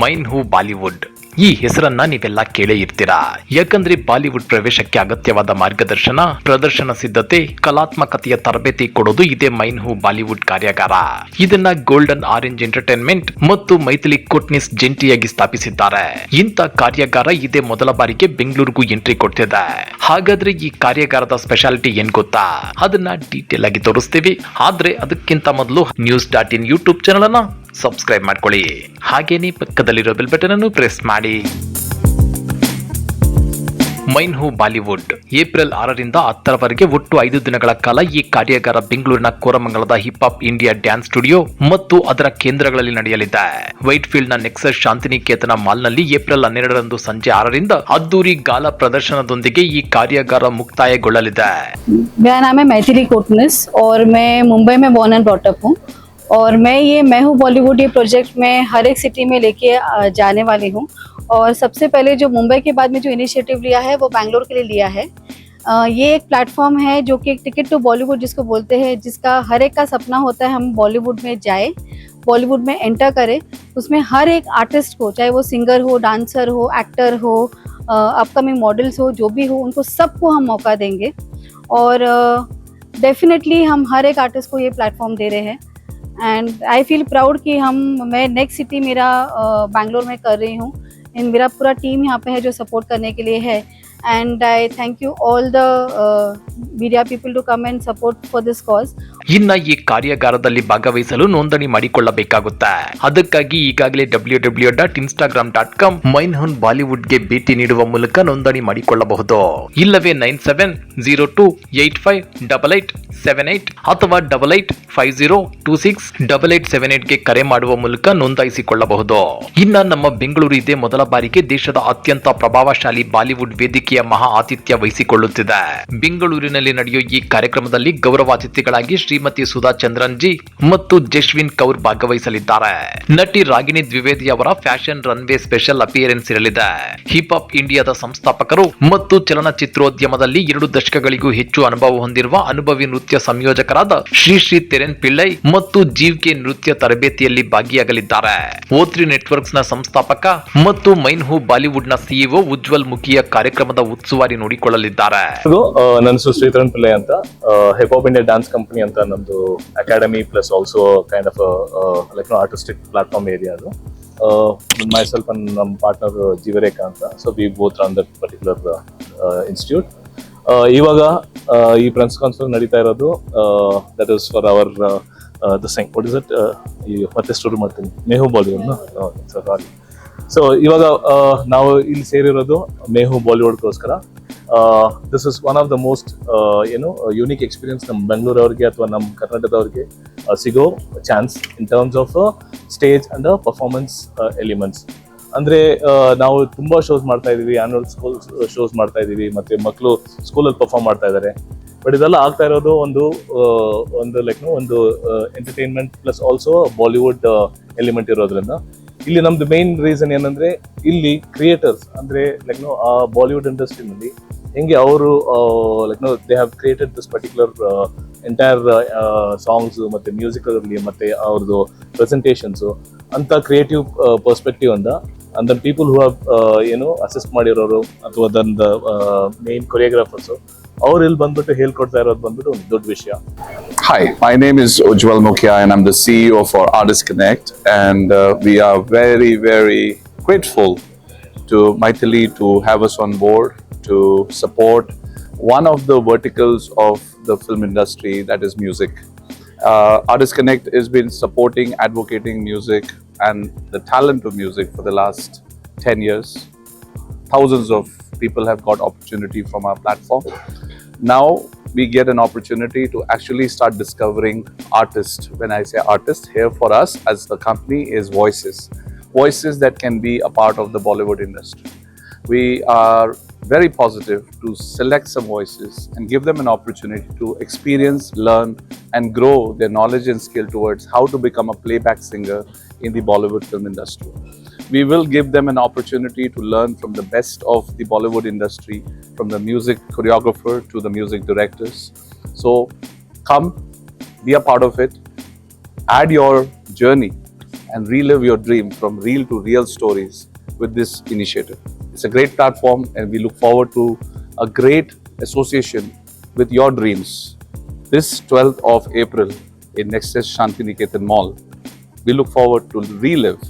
Main Hoon Bollywood. ಈ ಹೆಸರನ್ನ ನೀವೆಲ್ಲ ಕೇಳೇ ಇರ್ತೀರಾ? ಯಾಕಂದ್ರೆ ಬಾಲಿವುಡ್ ಪ್ರವೇಶಕ್ಕೆ ಅಗತ್ಯವಾದ ಮಾರ್ಗದರ್ಶನ, ಪ್ರದರ್ಶನ ಸಿದ್ಧತೆ, ಕಲಾತ್ಮಕತೆಯ ತರಬೇತಿ ಕೊಡೋದು ಇದೇ ಮೈನ್ ಹೂ ಬಾಲಿವುಡ್ ಕಾರ್ಯಾಗಾರ. ಇದನ್ನ ಗೋಲ್ಡನ್ ಆರೆಂಜ್ ಎಂಟರ್ಟೈನ್ಮೆಂಟ್ ಮತ್ತು ಮೈಥಿಲಿ ಕೋಟ್ನಿಸ್ ಜಂಟಿಯಾಗಿ ಸ್ಥಾಪಿಸಿದ್ದಾರೆ. ಇಂಥ ಕಾರ್ಯಾಗಾರ ಇದೇ ಮೊದಲ ಬಾರಿಗೆ ಬೆಂಗಳೂರಿಗೂ ಎಂಟ್ರಿ ಕೊಡ್ತಿದೆ. ಹಾಗಾದ್ರೆ ಈ ಕಾರ್ಯಾಗಾರದ ಸ್ಪೆಷಾಲಿಟಿ ಏನ್ ಗೊತ್ತಾ? ಅದನ್ನ ಡೀಟೇಲ್ ಆಗಿ ತೋರಿಸ್ತೀವಿ. ಆದ್ರೆ ಅದಕ್ಕಿಂತ ಮೊದಲು news dot in YouTube channel ಅನ್ನ ಸಬ್ಸ್ಕ್ರೈಬ್ ಮಾಡ್ಕೊಳ್ಳಿ ಹಾಗೇನೇ ಪಕ್ಕದಲ್ಲಿರೋ ಬೆಲ್ ಬಟನ್ ಅನ್ನು ಪ್ರೆಸ್ ಮಾಡಿ ಮೈನ್ ಹೂ ಬಾಲಿವುಡ್ ಏಪ್ರಿಲ್ ಆರರಿಂದ ಹತ್ತರವರೆಗೆ ಒಟ್ಟು ಐದು ದಿನಗಳ ಕಾಲ ಈ ಕಾರ್ಯಾಗಾರ ಬೆಂಗಳೂರಿನ ಕೋರಮಂಗಲದ hip hop India dance studio ಮತ್ತು ಅದರ ಕೇಂದ್ರಗಳಲ್ಲಿ ನಡೆಯಲಿದೆ ವೈಟ್ ಫೀಲ್ಡ್ ನ ನೆಕ್ಸಸ್ ಶಾಂತಿನಿಕೇತನ ಮಾಲ್ನಲ್ಲಿ ಏಪ್ರಿಲ್ ಹನ್ನೆರಡರಂದು ಸಂಜೆ ಆರರಿಂದ ಅದ್ದೂರಿ ಗಾಲ ಪ್ರದರ್ಶನದೊಂದಿಗೆ ಈ ಕಾರ್ಯಾಗಾರ ಮುಕ್ತಾಯಗೊಳ್ಳಲಿದೆ मेरा नाम है मैथिली कोटनिस और मैं मुंबई में बॉर्न एंड ब्रॉटअप हूँ और मैं ये, मैं हूँ बॉलीवुड ये प्रोजेक्ट में हर एक सिटी में लेके जाने वाली हूँ। और सबसे पहले जो मुंबई के बाद में जो इनिशिएटिव लिया है, वो बैंगलोर के लिए लिया है। ये एक प्लेटफॉर्म है जो कि एक टिकट टू बॉलीवुड जिसको बोलते हैं, जिसका हर एक का सपना होता है हम बॉलीवुड में जाए बॉलीवुड में एंटर करें। उसमें हर एक आर्टिस्ट को, चाहे वो सिंगर हो डांसर हो एक्टर हो अपकमिंग मॉडल्स हो, जो भी हो, उनको सबको हम मौका देंगे। और डेफिनेटली हम हर एक आर्टिस्ट को ये प्लेटफॉर्म दे रहे हैं। एंड आई फील प्राउड कि हम, मैं नेक्स्ट सिटी मेरा बैंगलोर में कर रही हूँ। एंड मेरा पूरा टीम यहाँ पे है जो सपोर्ट करने के लिए है। And I thank you all the media people to come and support for this cause ಇನ್ನ ಈ ಕಾರ್ಯಾಗಾರದಲ್ಲಿ ಭಾಗವಹಿಸಲು ನೋಂದಣಿ ಮಾಡಿಕೊಳ್ಳಬೇಕಾಗುತ್ತೆ. ಅದಕ್ಕಾಗಿ ಈಗಾಗಲೇ W W dot Instagram dot com Main Bollywood ಬಾಲಿವುಡ್ಗೆ ಭೇಟಿ ನೀಡುವ ಮೂಲಕ ನೋಂದಣಿ ಮಾಡಿಕೊಳ್ಳಬಹುದು. ಇಲ್ಲವೇ nine seven zero two eight five double eight seven eight ಅಥವಾ double eight five zero two six double eight seven ಏಟ್ಗೆ ಕರೆ ಮಾಡುವ ಮೂಲಕ ನೋಂದಾಯಿಸಿಕೊಳ್ಳಬಹುದು. ಇನ್ನ ನಮ್ಮ ಬೆಂಗಳೂರು ಇದೇ ಮೊದಲ ಬಾರಿಗೆ ದೇಶದ ಅತ್ಯಂತ ಪ್ರಭಾವಶಾಲಿ ಬಾಲಿವುಡ್ ವೇದಿಕೆಯ ಮಹಾ ಆತಿಥ್ಯ ವಹಿಸಿಕೊಳ್ಳುತ್ತಿದೆ. ಬೆಂಗಳೂರಿನಲ್ಲಿ ನಡೆಯುವ ಈ ಕಾರ್ಯಕ್ರಮದಲ್ಲಿ ಗೌರವಾತಿಥಿಗಳಾಗಿ ಶ್ರೀಮತಿ ಸುಧಾ ಚಂದ್ರನ್ ಜಿ ಮತ್ತು ಜಶ್ವಿನ್ ಕೌರ್ ಭಾಗವಹಿಸಲಿದ್ದಾರೆ. ನಟಿ ರಾಗಿಣಿ ದ್ವಿವೇದಿ ಅವರ ಫ್ಯಾಷನ್ ರನ್ವೇ ಸ್ಪೆಷಲ್ ಅಪಿಯರೆನ್ಸ್ ಇರಲಿದೆ. ಹಿಪ್ ಹಾಪ್ ಇಂಡಿಯಾದ ಸಂಸ್ಥಾಪಕರು ಮತ್ತು ಚಲನಚಿತ್ರೋದ್ಯಮದಲ್ಲಿ ಎರಡು ದಶಕಗಳಿಗೂ ಹೆಚ್ಚು ಅನುಭವ ಹೊಂದಿರುವ ಅನುಭವಿ ನೃತ್ಯ ಸಂಯೋಜಕರಾದ ಶ್ರೀ ಶ್ರೀ ತೆರೆನ್ ಪಿಳ್ಳೈ ಮತ್ತು ಜೀವ್ ಕೆ ನೃತ್ಯ ತರಬೇತಿಯಲ್ಲಿ ಭಾಗಿಯಾಗಲಿದ್ದಾರೆ. ಓತ್ರಿ ನೆಟ್ವರ್ಕ್ಸ್ನ ಸಂಸ್ಥಾಪಕ ಮತ್ತು ಮೈನ್ ಹೂ ಬಾಲಿವುಡ್ನ ಸಿಇಒ ಉಜ್ವಲ್ ಮುಖಿಯ ಕಾರ್ಯಕ್ರಮದ ಉತ್ಸವಾರಿ ನೋಡಿಕೊಳ್ಳಲಿದ್ದಾರೆ. ನನ್ನ ಹೆಸರು ಶ್ರೀಧರನ್ ಅಂತ hip hop India dance company ಅಂತ ನಮ್ದು academy plus also kind of like artistic platform area ಅದು. ಮೈ ಸೆಲ್ಫ್ ಅಂಡ್ ನಮ್ಮ ಪಾರ್ಟ್ನರ್ ಜೀವರೇಖಾ ಅಂತ. So we both on that particular institute ಇವಾಗ ಈ ಪ್ರೆನ್ಸ್ ಕಾನ್ಫರೆನ್ಸ್ ನಡೀತಾ ಇರೋದು that is for our the sign what is it ಈ ಮತ್ತೆ story ಮಾಡ್ತೀನಿ. ಮೇಹು ಬಾಲಿವುಡ್ ಸಾರಿ ಸೊ ಇವಾಗ ನಾವು ಇಲ್ಲಿ ಸೇರಿರೋದು Mehu ಬಾಲಿವುಡ್ಗೋಸ್ಕರ this is one of the most ಏನು ಯುನಿಕ್ ಎಕ್ಸ್ಪೀರಿಯನ್ಸ್ ನಮ್ಮ ಬೆಂಗಳೂರವ್ರಿಗೆ ಅಥವಾ ನಮ್ಮ ಕರ್ನಾಟಕದವ್ರಿಗೆ ಆ, ಸಿಗೋ chance in terms of stage and performance elements ಅಂದ್ರೆ ನಾವು ತುಂಬಾ ಶೋಸ್ ಮಾಡ್ತಾ ಇದೀವಿ ಆನ್ಯುವಲ್ ಸ್ಕೂಲ್ ಶೋಸ್ ಮಾಡ್ತಾ ಇದೀವಿ ಮತ್ತೆ ಮಕ್ಕಳು ಸ್ಕೂಲಲ್ಲಿ ಪರ್ಫಾರ್ಮ್ ಮಾಡ್ತಾ ಇದ್ದಾರೆ ಬಟ್ ಇದೆಲ್ಲ ಆಗ್ತಾ ಇರೋದು ಒಂದು ಆ, ಒಂದು ಲೈಕ್ ಒಂದು entertainment plus also Bollywood element ಇರೋದ್ರಿಂದ. ಇಲ್ಲಿ ನಮ್ದು ಮೇನ್ ರೀಸನ್ ಏನಂದ್ರೆ ಇಲ್ಲಿ ಕ್ರಿಯೇಟರ್ಸ್ ಅಂದ್ರೆ ಲೈಕ್ ಆ ಬಾಲಿವುಡ್ ಇಂಡಸ್ಟ್ರಿನಲ್ಲಿ ಹೆಂಗೆ ಅವರು like no they have created this particular entire songs ಮತ್ತೆ ಮ್ಯೂಸಿಕ್ ಇರಲಿ ಮತ್ತೆ ಅವ್ರದ್ದು ಪ್ರೆಸೆಂಟೇಷನ್ಸ್ ಅಂತ ಕ್ರಿಯೇಟಿವ್ ಪರ್ಸ್ಪೆಕ್ಟಿವ್ ಅಂದ and then people who have ಏನು ಅಸಿಸ್ಟ್ ಮಾಡಿರೋರು ಅಥವಾ ದನ್ ದ ಮೇನ್ ಕೊರಿಯೋಗ್ರಾಫರ್ಸ್ ಅವ್ರು ಇಲ್ಲಿ ಬಂದ್ಬಿಟ್ಟು ಹೇಳ್ಕೊಡ್ತಾ ಇರೋದು ಬಂದ್ಬಿಟ್ಟು ಒಂದು ದೊಡ್ಡ ವಿಷಯ Hi, my name is Ujwal Mukhya and I'm the CEO for Artist Connect. And uh, we are very, very grateful to Maithili to have us on board to support one of the verticals of the film industry, that is music. Uh, Artist Connect has been supporting, advocating music and the talent of music for the last 10 years. Thousands of people have got opportunity from our platform now we get an opportunity to actually start discovering artists. When I say artists, here for us as the company is voices, voices that can be a part of the Bollywood industry. We are very positive to select some voices and give them an opportunity to experience, learn, and grow their knowledge and skill towards how to become a playback singer in the Bollywood film industry. We will give them an opportunity to learn from the best of the Bollywood industry, from the music choreographer to the music directors. So come, be a part of it, add your journey and relive your dream from real to real stories with this initiative. It's a great platform, and we look forward to a great association with your dreams. This 12th of April in Nexus Shantiniketan Mall, we look forward to relive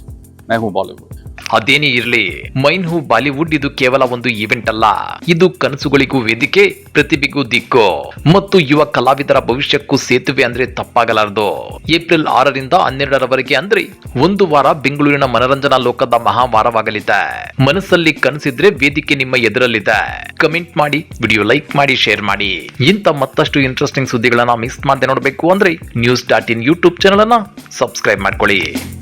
Mehu Bollywood. ಅದೇನೇ ಇರಲಿ, main Hoon Bollywood ಇದು ಕೇವಲ ಒಂದು event ಅಲ್ಲ. ಇದು ಕನಸುಗಳಿಗೂ ವೇದಿಕೆ, ಪ್ರತಿಭೆಗೂ ದಿಕ್ಕು. ಮತ್ತು ಯುವ ಕಲಾವಿದರ ಭವಿಷ್ಯಕ್ಕೂ ಸೇತುವೆ ಅಂದ್ರೆ ತಪ್ಪಾಗಲಾರದು. ಏಪ್ರಿಲ್ ಆರರಿಂದ ಹನ್ನೆರಡರವರೆಗೆ ಅಂದ್ರೆ ಒಂದು ವಾರ ಬೆಂಗಳೂರಿನ ಮನರಂಜನಾ ಲೋಕದ ಮಹಾವಾರವಾಗಲಿದೆ. ಮನಸ್ಸಲ್ಲಿ ಕನಸಿದ್ರೆ ವೇದಿಕೆ ನಿಮ್ಮ ಎದುರಲ್ಲಿದೆ. ಕಮೆಂಟ್ ಮಾಡಿ, ವಿಡಿಯೋ ಲೈಕ್ ಮಾಡಿ, ಶೇರ್ ಮಾಡಿ. ಇಂಥ ಮತ್ತಷ್ಟು ಇಂಟ್ರೆಸ್ಟಿಂಗ್ ಸುದ್ದಿಗಳನ್ನ ಮಿಸ್ ಮಾಡದೆ ನೋಡಬೇಕು ಅಂದ್ರೆ news dot in YouTube channel ಅನ್ನ ಸಬ್ಸ್ಕ್ರೈಬ್ ಮಾಡ್ಕೊಳ್ಳಿ.